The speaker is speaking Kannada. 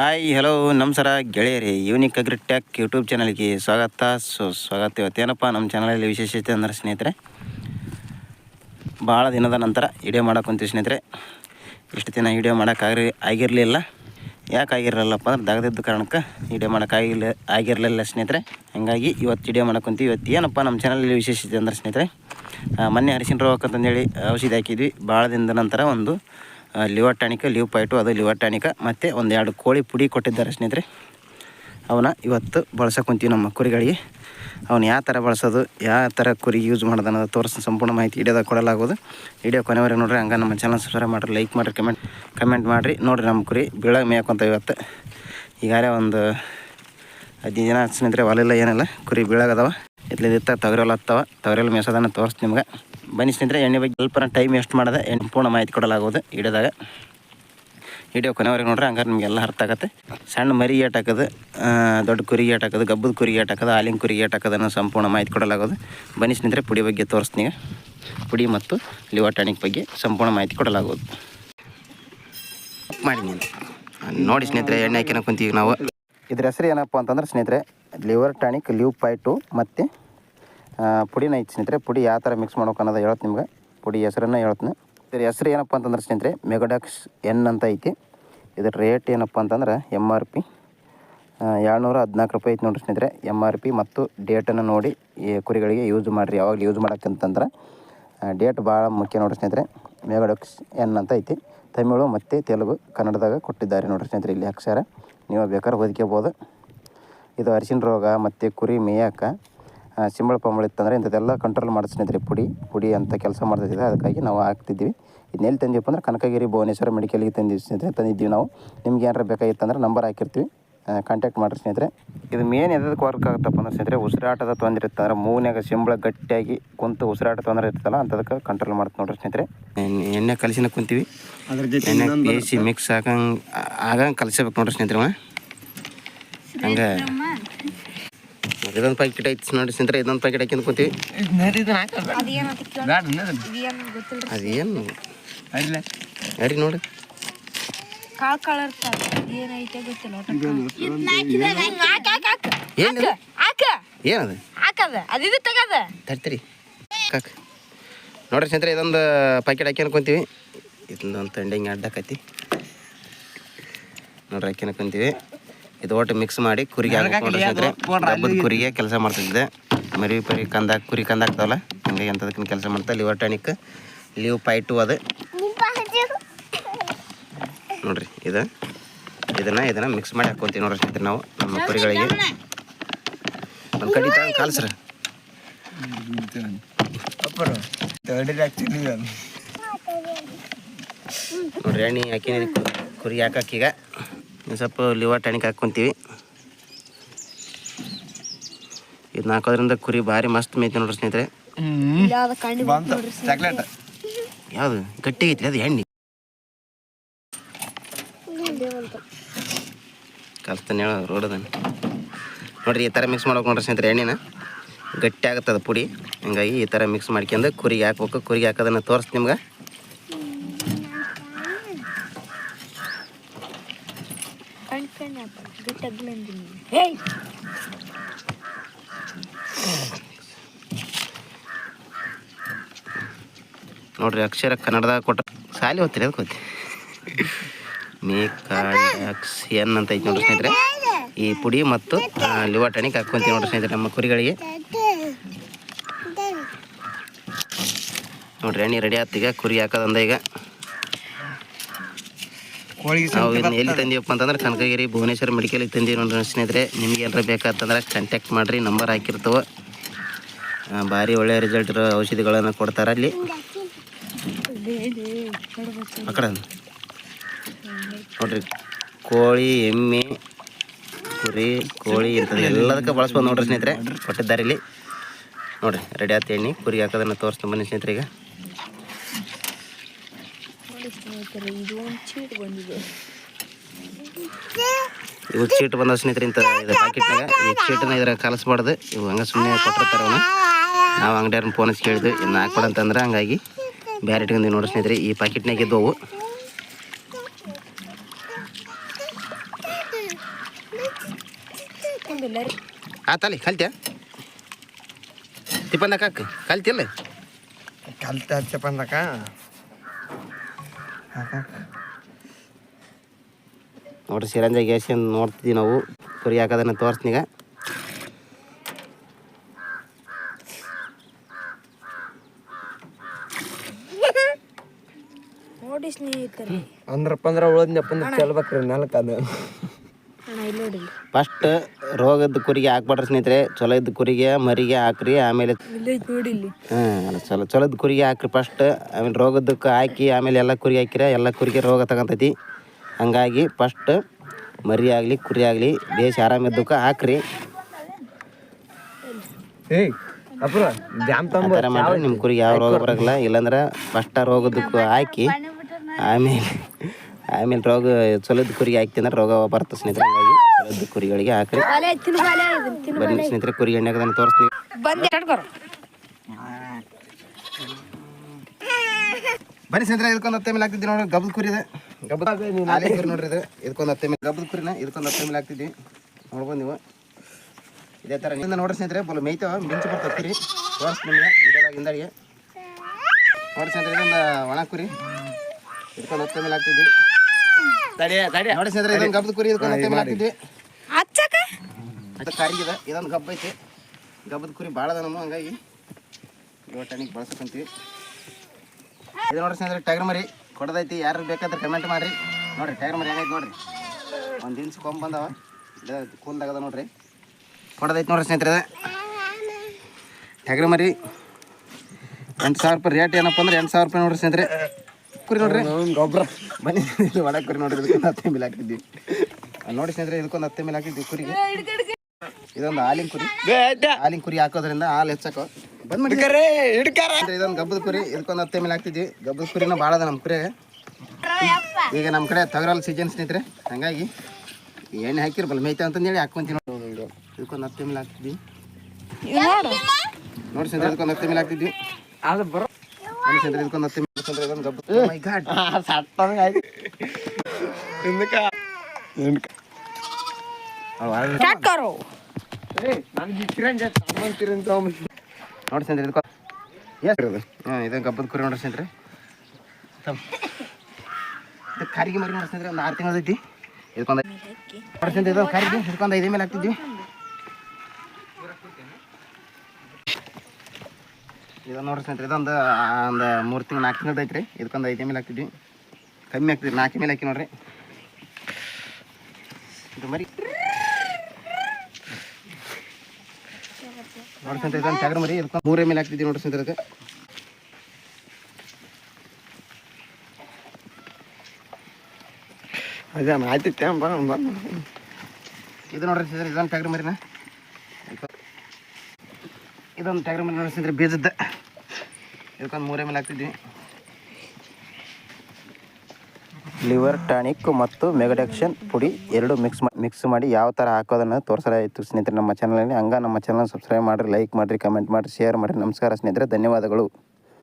ಹಾಯ್ ಹಲೋ ನಮಸ್ಕಾರ ಗೆಳೆಯರಿ. ಯೂನಿಕ್ ಅಗ್ರಿ ಟ್ಯಾಕ್ ಯೂಟ್ಯೂಬ್ ಚಾನಲ್ಗೆ ಸ್ವಾಗತ. ಸೊ ಸ್ವಾಗತ ಇವತ್ತೇನಪ್ಪ ನಮ್ಮ ಚಾನಲಲ್ಲಿ ವಿಶೇಷತೆ ಅಂದರೆ ಸ್ನೇಹಿತರೆ, ಭಾಳ ದಿನದ ನಂತರ ವಿಡಿಯೋ ಮಾಡೋಕ್ಕಂತೀವಿ ಸ್ನೇಹಿತರೆ. ಇಷ್ಟು ದಿನ ವಿಡಿಯೋ ಮಾಡೋಕ್ಕಾಗಿ ಆಗಿರಲಿಲ್ಲ. ಯಾಕೆ ಆಗಿರಲಿಲ್ಲಪ್ಪ ಅಂದ್ರೆ ದಗದಿದ್ದ ಕಾರಣಕ್ಕೆ ವಿಡಿಯೋ ಮಾಡೋಕ್ಕಾಗಿಲ್ಲ ಆಗಿರಲಿಲ್ಲ ಸ್ನೇಹಿತರೆ. ಹಾಗಾಗಿ ಇವತ್ತು ವಿಡಿಯೋ ಮಾಡೋಕ್ಕಂತೀವಿ ಇವತ್ತು ಏನಪ್ಪ, ನಮ್ಮ ಚಾನಲಲ್ಲಿ ವಿಶೇಷತೆ ಅಂದರೆ ಸ್ನೇಹಿತರೆ ಮೊನ್ನೆ ಅರಿಶಿನ ರೋಗಕ್ಕಂತಂದೇಳಿ ಔಷಧಿ ಹಾಕಿದ್ವಿ. ಭಾಳ ದಿನದ ನಂತರ ಒಂದು ಲಿವರ್ ಟಾನಿಕ್, ಲಿವ್ ಪೈಟು, ಅದು ಲಿವರ್ ಟಾನಿಕ, ಮತ್ತು ಒಂದೆರಡು ಕೋಳಿ ಪುಡಿ ಕೊಟ್ಟಿದ್ದಾರೆ ಸ್ನೇಹಿತರೆ. ಅವನ್ನ ಇವತ್ತು ಬಳಸಕ್ಕೆ ಕುಂತೀವಿ ನಮ್ಮ ಕುರಿಗಳಿಗೆ. ಅವನು ಯಾವ ಥರ ಬಳಸೋದು, ಯಾವ ಥರ ಕುರಿ ಯೂಸ್ ಮಾಡೋದು ಅನ್ನೋದು ತೋರಿಸಿ ಸಂಪೂರ್ಣ ಮಾಹಿತಿ ವಿಡಿಯೋದಾಗ ಕೊಡಲಾಗೋದು ವಿಡಿಯೋ ಕೊನೆವರೆಗೆ ನೋಡ್ರಿ, ಹಂಗೆ ನಮ್ಮ ಚಾನಲ್ ಸಬ್ಸ್ಕ್ರೈಬ್ ಮಾಡಿರಿ ಲೈಕ್ ಮಾಡಿರಿ ಕಮೆಂಟ್ ಕಮೆಂಟ್ ಮಾಡಿರಿ. ನೋಡಿರಿ ನಮ್ಮ ಕುರಿ ಬೀಳಾಗ ಮೇಯ್ಕೊಂತ ಇವತ್ತು. ಈಗಾಗಲೇ ಒಂದು ಹದಿನೈದು ದಿನ ಸ್ನೇಹಿತರೆ ಹೊಲಿಲ್ಲ ಏನಿಲ್ಲ, ಕುರಿ ಬೀಳಾಗದವ ಇತ್ಲಿದಿತ್ತ ತೊಗರೆಲ್ಲ ಹತ್ತವ. ತೊಗರೆಲ್ಲ ಮೇಸೋದನ್ನು ತೋರಿಸ್ತೀನಿ ನಿಮ್ಗೆ. ಬನ್ನಿ ಸ್ನೇಹಿತರೆ ಎಣ್ಣೆ ಬಗ್ಗೆ ಸ್ವಲ್ಪ ಟೈಮ್ ಎಷ್ಟು ಮಾಡೋದೆ ಎಣ್ಣೆ ಪೂರ್ಣ ಮಾಹಿತಿ ಕೊಡಲಾಗೋದು ವಿಡಿಯೋದಾಗ. ವಿಡಿಯೋ ಕೊನೆವರೆಗೆ ನೋಡ್ರಿ ಹಂಗಾರೆ ನಿಮಗೆಲ್ಲ ಅರ್ಥ ಆಗತ್ತೆ. ಸಣ್ಣ ಮರಿ ಏಟ್ ಹಾಕೋದು ದೊಡ್ಡ ಕುರಿ ಏಟ್ ಹಾಕೋದು ಗಬ್ಬದ ಕುರಿ ಏಟ್ ಹಾಕೋದು ಹಾಲಿನ ಕುರಿ ಏಟ್ ಹಾಕೋದನ್ನು ಸಂಪೂರ್ಣ ಮಾಹಿತಿ ಕೊಡಲಾಗೋದು ಬನ್ನಿ ಸ್ನೇಹಿತರೆ ಪುಡಿ ಬಗ್ಗೆ ತೋರಿಸ್ತೀನಿ ಪುಡಿ ಮತ್ತು ಲಿವರ್ ಟಾನಿಕ್ ಬಗ್ಗೆ ಸಂಪೂರ್ಣ ಮಾಹಿತಿ ಕೊಡಲಾಗೋದು ಮಾಡಿ ನೀನು. ನೋಡಿ ಸ್ನೇಹಿತರೆ ಎಣ್ಣೆ ಹಾಕಿನ ಕುಂತೀವಿ ನಾವು. ಇದ್ರ ಹೆಸರು ಏನಪ್ಪ ಅಂತಂದ್ರೆ ಸ್ನೇಹಿತರೆ ಲಿವರ್ ಟಾನಿಕ್ ಲಿವ್ ಪೈಟು ಮತ್ತು ಆ, ಪುಡಿನ ಐತಿ ಸ್ನೇಹಿತರೆ, ಪುಡಿ ಯಾವ ಥರ ಮಿಕ್ಸ್ ಮಾಡ್ಬೇಕು ಅನ್ನೋದು ಹೇಳುತ್ತೆ ನಿಮ್ಗೆ. ಪುಡಿ ಹೆಸರನ್ನು ಹೇಳ್ತೀನಿ. ಇದ್ರ ಹೆಸರು ಏನಪ್ಪ ಅಂತಂದ್ರೆ ಸ್ನೇಹಿತರೆ ಮೆಗಡಾಕ್ಸ್ ಎನ್ ಅಂತ ಐತಿ. ಇದ್ರ ರೇಟ್ ಏನಪ್ಪ ಅಂತಂದ್ರೆ ಎಂ ಆರ್ ಪಿ ಏಳ್ನೂರ ಹದಿನಾಲ್ಕು ರೂಪಾಯಿ ಐತಿ ನೋಡಿರಿ ಸ್ನೇಹಿತರೆ. ಎಂ ಆರ್ ಪಿ ಮತ್ತು ಡೇಟನ್ನು ನೋಡಿ ಈ ಕುರಿಗಳಿಗೆ ಯೂಸ್ ಮಾಡಿರಿ. ಯಾವಾಗಲೂ ಯೂಸ್ ಮಾಡೋಕ್ಕಂತಂದ್ರೆ ಡೇಟ್ ಭಾಳ ಮುಖ್ಯ ನೋಡಿರಿ ಸ್ನೇಹಿತರೆ. ಮೆಗಡಾಕ್ಸ್ ಎನ್ ಅಂತ ಐತಿ. ತಮಿಳು ಮತ್ತು ತೆಲುಗು ಕನ್ನಡದಾಗ ಕೊಟ್ಟಿದ್ದಾರೆ ನೋಡಿರಿ ಸ್ನೇಹಿತರೆ ಇಲ್ಲಿ ಅಕ್ಷರ. ನೀವು ಬೇಕಾದ್ರೆ ಓದ್ಕೋಬೋದು. ಇದು ಅರಿಶಿನ ರೋಗ ಮತ್ತು ಕುರಿ ಮೇಯಕ್ಕೆ ಸಿಂಬಳ ಪಂಬಳ ಇತ್ತಂದರೆ ಇಂಥದ್ದೆಲ್ಲ ಕಂಟ್ರೋಲ್ ಮಾಡಿಸ್ನಿದ್ರಿ ಸ್ನೇಹಿತರೆ ಪುಡಿ ಪುಡಿ ಅಂತ ಕೆಲಸ ಮಾಡ್ತಿದ್ದೆ ಅದಕ್ಕಾಗಿ ನಾವು ಹಾಕ್ತಿದ್ವಿ ಇದನ್ನೆಲ್ಲಿ ತಂದೀವಪ್ಪ ಅಂದ್ರೆ ಕನಕಗಿರಿ ಭುವನೇಶ್ವರ ಮೆಡಿಕಲ್ಗೆ ತಂದಿವಿ ಸ್ನೇಹಿತರೆ ತಂದಿದ್ದೀವಿ ನಾವು. ನಿಮ್ಗೆ ಏನಾರ ಬೇಕಾಗಿತ್ತಂದ್ರೆ ನಂಬರ್ ಹಾಕಿರ್ತೀವಿ. ಕಾಂಟ್ಯಾಕ್ಟ್ ಮಾಡಿರಿ ಸ್ನೇಹಿತರೆ. ಇದು ಮೇನ್ ಎದಕ್ಕೆ ವರ್ಕ್ ಆಗುತ್ತಪ್ಪ ಅಂದ್ರೆ ಸ್ನೇಹಿತರೆ ಉಸಿರಾಟದ ತೊಂದರೆ ಇತ್ತಂದ್ರೆ ಮೂನ್ಯಾಗ ಸಿಂಬಳ ಗಟ್ಟಿಯಾಗಿ ಕುಂತು ಉಸಿರಾಟ ತೊಂದರೆ ಇರ್ತಲ್ಲ ಅಂಥದಕ್ಕೆ ಕಂಟ್ರೋಲ್ ಮಾಡ್ತು ನೋಡ್ರಿ ಸ್ನೇಹಿತರೆ. ಎಣ್ಣೆ- ಕಲಸಿನ ಕುಂತೀವಿ. ಅದ್ರ ಜೊತೆ ಎಣ್ಣೆ ಬೇಯಿಸಿ ಮಿಕ್ಸ್ ಆಗಂಗೆ ಆಗಂಗೆ ಕಲಸಬೇಕು ನೋಡ್ರಿ ಸ್ನೇಹಿತರೆ. ಹಂಗೆ. ಇದೊಂದು ಪ್ಯಾಕೆಟ್ ಐತಿ ನೋಡಿ ಸಿಂತ್ರ ಇದೊಂದು ಪ್ಯಾಕೆಟ್ ಹಾಕಿಂದು ಕುಂತೀವಿ ಅದೇನು? ಯಾರಿ ನೋಡಿ ಕಾಳ್ ಕಲರ್ ಏನೈತೆ ಗೊತ್ತಿಲ್ಲ ಏನು ಹಾಕ ಏನದು? ಹಾಕದ? ಅದಿದು ತಗದ? ತರ್ತೀರಿ. ಕಾಕ. ನೋಡ್ರಿ ಸ್ನೇಹಿತರೆ ಇದೊಂದು ಪ್ಯಾಕೆಟ್ ಹಾಕಿ ಅನ್ಕೊಂತೀವಿ ಇದೊಂದು ತಂಡಿಂಗ್ ಅಡ್ಡಾಕತಿ ನೋಡ್ರಿ ಹಾಕಿ ಅನ್ಕೊಂತೀವಿ ಇದು ಒಟ್ಟು ಮಿಕ್ಸ್ ಮಾಡಿ ಕುರಿಗೆ ಹಬ್ಬದ ಕುರಿಗೆ ಕೆಲಸ ಮಾಡ್ತಿದ್ದೆ ಮರಿ ಪರಿ ಕಂದ ಕುರಿ ಕಂದಾಕ್ತಾವಲ್ಲ ಹಂಗಾಗಿ ಅಂಥದಕ್ಕೆ ಕೆಲಸ ಮಾಡ್ತಾ ಲಿವರ್ ಟಾನಿಕ್ ಲೀವ್ ಪೈಟು ಅದು ನೋಡ್ರಿ ಇದು ಇದನ್ನ ಇದನ್ನ ಮಿಕ್ಸ್ ಮಾಡಿ ಹಾಕ್ಕೊತೀವಿ ನೋಡ್ರಿ ಸ್ನೇಹಿತರೆ ನಾವು ನಮ್ಮ ಕುರಿಗಳಿಗೆ ಒಂದು ಕಡಿ ತಗೊಂಡು ಕಾಲ್ಸ್ರ ನೋಡ್ರಿ ಎಣ್ಣೆ ಹಾಕಿ ಕುರಿ ಹಾಕಕ್ಕೀಗ ಸ್ವಲ್ಪ ಲಿವರ್ ಟಾನಿಕ್ ಹಾಕ್ಕೊಂತೀವಿ. ಇದು ಹಾಕೋದ್ರಿಂದ ಕುರಿ ಭಾರಿ ಮಸ್ತ್ ಮೇಯ್ತಿ ನೋಡ್ರಿ ಸ್ನೇಹಿತರೆ. ಯಾವ್ದು? ಗಟ್ಟಿ ಐತಿ ಅದು ಎಣ್ಣೆ. ಕಲ್ಸ್ತಾನೆ ಹೇಳ ರೋಡದ ನೋಡ್ರಿ ಈ ಥರ ಮಿಕ್ಸ್ ಮಾಡ್ಬೇಕು ನೋಡ್ರಿ ಸ್ನೇಹಿತರೆ ಎಣ್ಣೆನ. ಗಟ್ಟಿ ಆಗುತ್ತದ ಅದು ಪುಡಿ. ಹಿಂಗಾಗಿ ಈ ಥರ ಮಿಕ್ಸ್ ಮಾಡ್ಕೊಂಡು ಕುರಿಗೆ ಹಾಕ್ಬೇಕು. ಕುರಿಗೆ ಹಾಕೋದನ್ನು ತೋರಿಸ್ತೀನಿ ನಿಮ್ಗೆ. ಬಿಟ್ಟಗ್ಲಂದಿನಿ ನೋಡ್ರಿ ಅಕ್ಷರ ಕನ್ನಡದಾಗ ಕೊಟ್ಟ ಸಾಲಿ ಓದ್ತೀರಿ ಅದಕ್ಕೆ ಓದ್ತಿ ಮೇಕಾಕ್ಸ್ ಎನ್ ಅಂತ ಐತಿ ನೋಡ್ರಿ ಸ್ನೇಹಿತರೆ. ಈ ಪುಡಿ ಮತ್ತು ಲಿವರ್ ಟಾನಿಕ್ ಹಾಕ್ಕೊಂತೀವಿ ನೋಡ್ರಿ ಸ್ನೇಹಿತರೆ ನಮ್ಮ ಕುರಿಗಳಿಗೆ. ನೋಡ್ರಿ ಎಣ್ಣೆ ರೆಡಿ ಆಯ್ತು ಈಗ, ಕುರಿ ಹಾಕೋದಂದ ಈಗ. ಎಲ್ಲಿ ತಂದೀವಪ್ಪ ಅಂತಂದ್ರೆ ಕನಕಗಿರಿ ಭುವನೇಶ್ವರ ಮೆಡಿಕಲ್ಗೆ ತಂದೀವಿ ನೋಡ್ರಿ ಸ್ನೇಹಿತರೆ ನಿಮ್ಗೆ ಏನಾರ ಬೇಕಾತಂದ್ರೆ ಕಾಂಟ್ಯಾಕ್ಟ್ ಮಾಡಿರಿ ನಂಬರ್ ಹಾಕಿರ್ತವೆ. ಭಾರಿ ಒಳ್ಳೆಯ ರಿಸಲ್ಟ್ ಇರೋ ಔಷಧಿಗಳನ್ನು ಕೊಡ್ತಾರೆ ಅಲ್ಲಿ. ಆ ಕಡೆ ನೋಡ್ರಿ ಕೋಳಿ ಎಮ್ಮೆ ಕುರಿ ಕೋಳಿ ಇಂಥದ್ದು ಎಲ್ಲದಕ್ಕೆ ಬಳಸ್ಬೋದು ನೋಡ್ರಿ ಸ್ನೇಹಿತರೆ ಕೊಟ್ಟಿದ್ದಾರೆ ಇಲ್ಲಿ. ನೋಡ್ರಿ ರೆಡಿ ಆತ ಎಣ್ಣೆ ಕುರಿ ಹಾಕೋದನ್ನು ತೋರಿಸ್ತೀನಿ ಬನ್ನಿ ಸ್ನೇಹಿತರೆ ಇದು ಒಂದು ಚೀಟ್ ಬಂದಿದೆ ಇವು ಚೀಟ್ ಬಂದ ಸ್ನೇಹಿತರೆ ಇಂಥ ಇದು ಪ್ಯಾಕೆಟ್ನಾಗ ಈ ಚೀಟನ್ನ ಇದ್ರಾಗ ಕಲಿಸ್ಬಾರ್ದು. ಇವು ಹಂಗೆ ಸುಮ್ಮನೆ ಕೊಟ್ಟಿರ್ತಾರೆ ಅವನು. ನಾವು ಅಂಗಡಿಯವ್ರನ್ನ ಫೋನ್ ಹಚ್ಚಿ ಕೇಳಿದ್ವಿ ಇನ್ನು ಹಾಕ್ಬೇಡ ಅಂತಂದ್ರೆ ಹಂಗಾಗಿ ಬೇರೆ ಇಟ್ಕೊಂಡು ನೋಡಿ ಸ್ನೇಹಿತರೆ ಈ ಪ್ಯಾಕೆಟ್ನಾಗ ಇದ್ದವು. ಆತಲ್ಲಿ ಕಲ್ತ್ಯ? ತಿಪ್ಪಂದಕ್ಕ ಕಲ್ತಿಲ್ಲ ಕಲ್ತ ಅಂದಕ ನೋಡ್ರಿ ಸಿರಂಜ ಗ್ಯಾಸ್ ನೋಡ್ತಿದ್ವಿ ನಾವು. ಕುರಿ ಹಾಕೋದನ್ನ ತೋರಿಸ್ನೀಗ ಅಂದ್ರಪ್ಪ ಅಂದ್ರೆ ಉಳಿದ್ನಪ್ಪ ಅಂದ್ರೆ ಚೆಲ್ಬೇಕ್ರಿ ನೆಲಕ್ಕೆ ಅದು. ಫಸ್ಟ್ ರೋಗದ ಕುರಿಗೆ ಹಾಕ್ಬೇಡ್ರಿ ಸ್ನೇಹಿತರೆ. ಚಲೋ ಇದ್ದ ಕುರಿಗೆ ಮರಿಗೆ ಹಾಕ್ರಿ ಆಮೇಲೆ ಹಾಂ ಚಲೋ ಚಲೋದ ಕುರಿಗೆ ಹಾಕ್ರಿ ಫಸ್ಟ್ ಆಮೇಲೆ ರೋಗದಕ್ಕೆ ಹಾಕಿ ಆಮೇಲೆ ಎಲ್ಲ ಕುರಿಗೆ ಹಾಕಿರ ಎಲ್ಲ ಕುರಿಗೆ ರೋಗ ತಗೊಂತೈತಿ. ಹಂಗಾಗಿ ಫಸ್ಟ್ ಮರಿ ಆಗಲಿ ಕುರಿ ಆಗಲಿ ಬೇಸ್ ಆರಾಮಿದ್ದಕ್ಕೆ ಹಾಕ್ರಿ. ಏಯ್ ಅಪ್ರ ಆ ಥರ ಮಾಡ್ರಿ ನಿಮ್ಮ ಕುರಿಗೆ ಯಾವ ರೋಗ ಬರೋಲ್ಲ. ಇಲ್ಲಾಂದ್ರೆ ಫಸ್ಟ್ ರೋಗದಕ್ಕೆ ಹಾಕಿ ಆಮೇಲೆ ಆಮೇಲೆ ರೋಗ ಚಲೋದ ಕುರಿಗೆ ಹಾಕ್ತಿ ಅಂದ್ರೆ ರೋಗ ಬರ್ತದೆ ಸ್ನೇಹಿತರೆ. ಹಂಗಾಗಿ ಚಲೋದ ಕುರಿಗಳಿಗೆ ಹಾಕ್ರಿ. ಬನ್ನಿ ಸ್ನೇಹಿತರೆ ಕುರಿ ಎಣ್ಣೆ ಅದನ್ನು ತೋರಿಸ್ತೀನಿ. ಬನ್ನಿ ಸ್ನೇಹಿತರೆ ಇದಕ್ಕೊಂದು ಹತ್ತೆ ಮೇಲೆ ಹಾಕ್ತಿದ್ವಿ ನೋಡಿ ಗಬ್ಬದ ಕುರಿ ಇದೆ. ಗಬ್ಬದ ನೋಡ್ರಿ ಇದು. ಇದಕ್ಕೊಂದು ಹತ್ತೆ ಮೇಲೆ ಗಬ್ಬದ ಕುರಿನ ಇದಕ್ಕೊಂದು ಹತ್ತೆ ಮೇಲೆ ಹಾಕ್ತಿದ್ವಿ ನೋಡ್ಬೋದು ನೀವು. ಇದೇ ಥರ ಇಲ್ಲಿಂದ ನೋಡ್ರಿ ಸ್ನೇಹಿತರೆ ಬಲ್ ಮೇಯ್ತಾವ ಮಿಂಚು ಬರ್ತೀರಿ ಕುರಿ. ತೋರಿಸ್ ನಿಮಗೆ ಇದಾಗ ಹಿಂದಡಿಗೆ ನೋಡಿ ಸ್ನೇಹಿತರೆ ಇದೊಂದು ಒಣ ಕುರಿ. ಇದಕ್ಕೊಂದು ಹತ್ತೆ ಮೇಲೆ ಹಾಕ್ತಿದ್ವಿ ತಡಿ ತಡಿ ನೋಡಿ ಸ್ನೇಹಿತರೆ ಇದೊಂದು ಗಬ್ಬದ ಕುರಿ ಇದಕ್ಕೊಂದು ಹತ್ತೆ ಮೇಲೆ ಹಾಕ್ತಿದ್ವಿ ಹಚ್ಚಕ ಅದು ಕರಿಗಿದೆ. ಇದೊಂದು ಗಬ್ಬ ಐತಿ. ಗಬ್ಬದ ಕುರಿ ಭಾಳ ಅದ ನಮ್ಮ ಹಂಗಾಗಿ ಇವಾಗ ಟನಿಗೆ ಬಳಸಕ್ಕಂತೀವಿ ಇದು ನೋಡ್ರಿ ಸ್ನೇಹಿತರೆ ಟೈಗರ್ ಮರಿ ಕೊಡದೈತಿ. ಯಾರು ಬೇಕಾದ್ರೆ ಕಮೆಂಟ್ ಮಾಡ್ರಿ. ನೋಡ್ರಿ ಟೈಗರ್ ಮರಿ ಹೆಂಗೈತೆ ನೋಡ್ರಿ. ಒಂದು ದಿನ ಕೊಂಬ ಬಂದವ. ಇದು ಕೂಲ್ದಾಗದ ನೋಡ್ರಿ. ಕೊಡದೈತಿ ನೋಡ್ರಿ ಸ್ನೇಹಿತರೆ. ಟೈಗರ್ ಮರಿ ಎಂಟು ಸಾವಿರ ರೂಪಾಯಿ ರೇಟ್ ಏನಪ್ಪ ಅಂದ್ರೆ ಎಂಟು ಸಾವಿರ ರೂಪಾಯಿ ನೋಡ್ರಿ ಸ್ನೇಹಿತರೆ. ಕುರಿ ನೋಡ್ರಿ. ಗೊಬ್ಬರ ಬನ್ನಿ ಒಳಗೆ ಕುರಿ ನೋಡ್ರಿ. ಇದಕ್ಕೊಂದು ಬಿಲ್ ಅಲ್ಲಿ ನೋಡಿ ಸ್ನೇಹಿತರೆ ಇದಕ್ಕೊಂದು ಹತ್ತೆ ಮೇಲೆ ಹಾಕಿದ್ವಿ ಕುರಿಗೆ. ಇದೊಂದು ಹಾಲಿನ ಕುರಿ. ಹಾಲಿನ ಕುರಿ ಹಾಕೋದ್ರಿಂದ ಹಾಲು ಹೆಚ್ಚಾಕೋ. ಬಂದ್ಬಿಟ್ಟು ಇದೊಂದು ಗಬ್ಬದ ಕುರಿ. ಇದಕ್ಕೊಂದು ಹತ್ತೆ ಮೇಲೆ ಹಾಕ್ತಿದ್ವಿ. ಗಬ್ಬದ ಕುರಿನ ಭಾಳ ಅದ ನಮ್ಮ ಕುರಿ ಈಗ ನಮ್ಮ ಕಡೆ ತಗರಲ್ಲಿ ಸೀಸನ್ ಸ್ನೇಹಿತರೆ. ಹಂಗಾಗಿ ಎಣ್ಣೆ ಹಾಕಿರ್ಬಲ್ಲ. ಮೇಯ್ತ ಅಂತಂದೇಳಿ ಹೇಳಿ ನೋಡಿ ಇದಕ್ಕೊಂದು ಹತ್ತೆ ಮೇಲೆ ಹಾಕ್ತಿದ್ವಿ. ನೋಡು. ನೋಡಿ ಸ್ನೇಹಿತರೆ ಇದಕ್ಕೊಂದು ಹತ್ತೆ ಮೇಲೆ ಹಾಕ್ತಿದ್ವಿ. ಅದು ಬರೋ. ನೋಡಿ ಸ್ನೇಹಿತರೆ ಇದಕ್ಕೊಂದು ಹತ್ತೆ ಮೇಲೆ ಹಾಕ್ಕೊಂಡ್ರೆ ಇದೊಂದು ಗಬ್ಬದ ಮೈ ಗಾಡ್ ಸಟ್ಟಂಗ ಆಯ್ತು. ಹಿಂದಕ್ಕ. ಕಿರಂಜ ತಗೊಂಬಂದು ನೋಡಿ ಸ್ನೇಹಿತರೆ ಇದಕ್ಕೊ ಎಷ್ಟು ಇರೋದು. ಹಾಂ ಇದೊಂದು ಗಬ್ಬದ ಕುರಿ ನೋಡ್ರಿ ಇದು ಕಾರಿಗೆ ಮರಿ ನೋಡಿ ಸ್ನೇಹಿತರೆ ಒಂದು ಆರು ತಿಂಗಳು ಐತಿ. ಇದಕ್ಕೊಂದು ನೋಡಿ ಇದೊಂದು ಕಾರಿಗೆ ಇದಕ್ಕೊಂದು ಐದೇ ಮೇಲೆ ಹಾಕ್ತಿದ್ವಿ. ಇದೊಂದು ನೋಡ್ರಿ ಸ್ನೇಹಿತರೆ ಇದೊಂದು ಒಂದು ಮೂರು ತಿಂಗಳು ನಾಲ್ಕು ತಿಂಗಳು ಐತ್ರಿ. ಇದಕ್ಕೊಂದು ಐದೇ ಮೇಲೆ ಹಾಕ್ತಿದ್ವಿ. ಕಮ್ಮಿ ಆಗ್ತಿದ್ವಿ ನಾಲ್ಕು ಮೇಲೆ ಹಾಕಿ ನೋಡ್ರಿ. ಇದು ಮರಿ ನೋಡಿ ಸ್ನೇಹಿತರೆ ಇದೊಂದು ಟಗರು ಮರಿ ಇದಕ್ಕೊಂದು ಮೂರೇ ಮೇಲೆ ಹಾಕ್ತಿದ್ದೀವಿ ನೋಡಿ ಸ್ನೇಹಿತರೆ ಅದಕ್ಕೆ. ಅದೇ ಆಯ್ತು ಟೈಮ್ ಬರೋಣ ಬಂದು ಇದು ನೋಡ್ರಿ ಸ್ನೇಹಿತರೆ ಇದೊಂದು ಟಗರು ಮರಿನ ಇದೊಂದು ಟಗರು ಮರಿ ನೋಡಿ ಸ್ನೇಹಿತರೆ ಬೀಜದ ಇದಕ್ಕೊಂದು ಮೂರೇ ಮೇಲೆ ಹಾಕ್ತಿದ್ವಿ. ಲಿವರ್ ಟಾನಿಕ್ ಮತ್ತು ಮೆಗಡೆಕ್ಷನ್ ಪುಡಿ ಎರಡು ಮಿಕ್ಸ್ ಮಿಕ್ಸ್ ಮಾಡಿ ಯಾವ ಥರ ಹಾಕೋದನ್ನು ತೋರಿಸಲಾಯಿತು ಸ್ನೇಹಿತರೆ ನಮ್ಮ ಚಾನಲಲ್ಲಿ ಹಂಗ ನಮ್ಮ ಚಾನಲ್ ಸಬ್ಸ್ಕ್ರೈಬ್ ಮಾಡಿರಿ ಲೈಕ್ ಮಾಡಿರಿ ಕಮೆಂಟ್ ಮಾಡಿರಿ ಶೇರ್ ಮಾಡಿರಿ. ನಮಸ್ಕಾರ ಸ್ನೇಹಿತರೆ, ಧನ್ಯವಾದಗಳು.